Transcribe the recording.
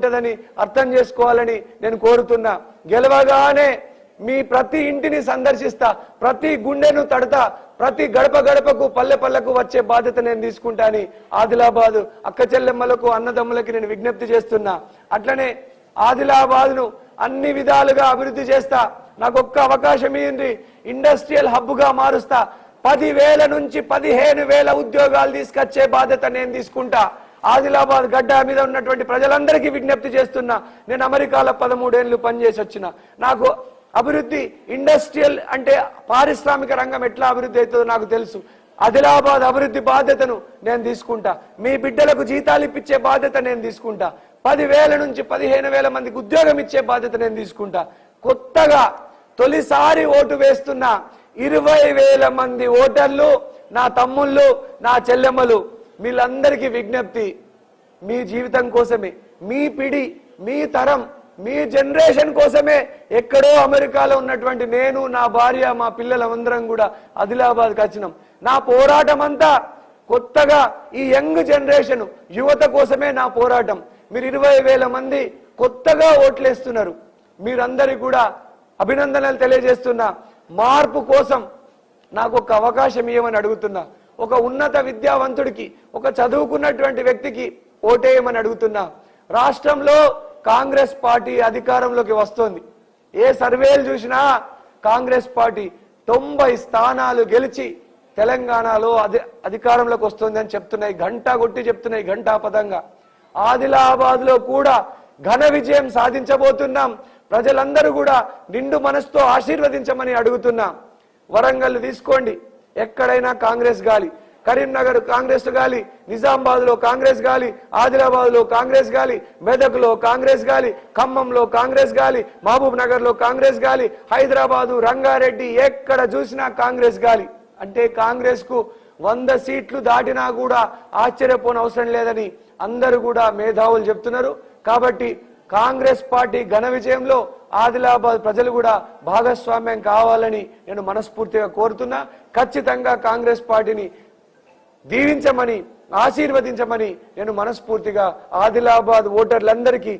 ఉంటుందని అర్థం చేసుకోవాలని నేను కోరుతున్నా. గెలవగానే మీ ప్రతి ఇంటిని సందర్శిస్తా ప్రతి గుండెను తడతా ప్రతి గడప గడపకు పల్లె పల్లెకు వచ్చే బాధ్యత నేను తీసుకుంటాని ఆదిలాబాద్ అక్క చెల్లెమ్మలకు అన్నదమ్ములకి నేను విజ్ఞప్తి చేస్తున్నా. అట్లనే ఆదిలాబాద్ను అన్ని విధాలుగా అభివృద్ధి చేస్తా. నాకు ఒక్క అవకాశం ఏంది ఇండస్ట్రియల్ హబ్గా మారుస్తా. పదివేల నుంచి పదిహేను వేల ఉద్యోగాలు తీసుకొచ్చే బాధ్యత నేను తీసుకుంటా. ఆదిలాబాద్ గడ్డ మీద ఉన్నటువంటి ప్రజలందరికీ విజ్ఞప్తి చేస్తున్నా నేను అమెరికాలో పదమూడేళ్ళు పనిచేసి వచ్చిన నాకు అభివృద్ధి ఇండస్ట్రియల్ అంటే పారిశ్రామిక రంగం ఎట్లా అభివృద్ధి అవుతుందో నాకు తెలుసు. ఆదిలాబాద్ అభివృద్ధి బాధ్యతను నేను తీసుకుంటా. మీ బిడ్డలకు జీతాలు ఇప్పించే బాధ్యత నేను తీసుకుంటా. పదివేల నుంచి పదిహేను వేల మందికి ఉద్యోగం ఇచ్చే బాధ్యత నేను తీసుకుంటా. కొత్తగా తొలిసారి ఓటు వేస్తున్న ఇరవై వేల మంది ఓటర్లు నా తమ్ముళ్ళు నా చెల్లెమ్మలు వీళ్ళందరికీ విజ్ఞప్తి మీ జీవితం కోసమే మీ పిడి మీ తరం మీ జనరేషన్ కోసమే ఎక్కడో అమెరికాలో ఉన్నటువంటి నేను నా భార్య మా పిల్లలందరం కూడా ఆదిలాబాద్కి వచ్చినాం. నా పోరాటం అంతా కొత్తగా ఈ యంగ్ జనరేషన్ యువత కోసమే నా పోరాటం. మీరు ఇరవై వేల మంది కొత్తగా ఓట్లేస్తున్నారు. మీరందరికీ కూడా అభినందనలు తెలియజేస్తున్నా. మార్పు కోసం నాకు ఒక అవకాశం ఇవ్వమని అడుగుతున్నా. ఒక ఉన్నత విద్యావంతుడికి ఒక చదువుకున్నటువంటి వ్యక్తికి ఓటేయమని అడుగుతున్నా. రాష్ట్రంలో కాంగ్రెస్ పార్టీ అధికారంలోకి వస్తోంది. ఏ సర్వేలు చూసినా కాంగ్రెస్ పార్టీ తొంభై స్థానాలు గెలిచి తెలంగాణలో అధి అధికారంలోకి వస్తుంది అని చెప్తున్నాయి గంటా కొట్టి చెప్తున్నాయి ఘంటాపదంగా ఆదిలాబాద్లో కూడా ఘన విజయం సాధించబోతున్నాం. ప్రజలందరూ కూడా నిండు మనసుతో ఆశీర్వదించమని అడుగుతున్నాం. వరంగల్ తీసుకోండి. ఎక్కడైనా కాంగ్రెస్ గాలి కరీంనగర్ కాంగ్రెస్ గాలి నిజామాబాద్లో కాంగ్రెస్ గాలి ఆదిలాబాద్లో కాంగ్రెస్ గాలి మెదక్లో కాంగ్రెస్ గాలి ఖమ్మంలో కాంగ్రెస్ గాలి మహబూబ్ నగర్లో కాంగ్రెస్ గాలి హైదరాబాదు రంగారెడ్డి ఎక్కడ చూసినా కాంగ్రెస్ గాలి. అంటే కాంగ్రెస్కు వంద సీట్లు దాటినా కూడా ఆశ్చర్యపోనవసరం లేదని అందరూ కూడా మేధావులు చెప్తున్నారు. కాబట్టి కాంగ్రెస్ పార్టీ ఘన విజయంలో ఆదిలాబాద్ ప్రజలు కూడా భాగస్వామ్యం కావాలని నేను మనస్ఫూర్తిగా కోరుతున్నా. ఖచ్చితంగా కాంగ్రెస్ పార్టీని దీవించమని ఆశీర్వదించమని నేను మనస్ఫూర్తిగా ఆదిలాబాద్ ఓటర్లందరికీ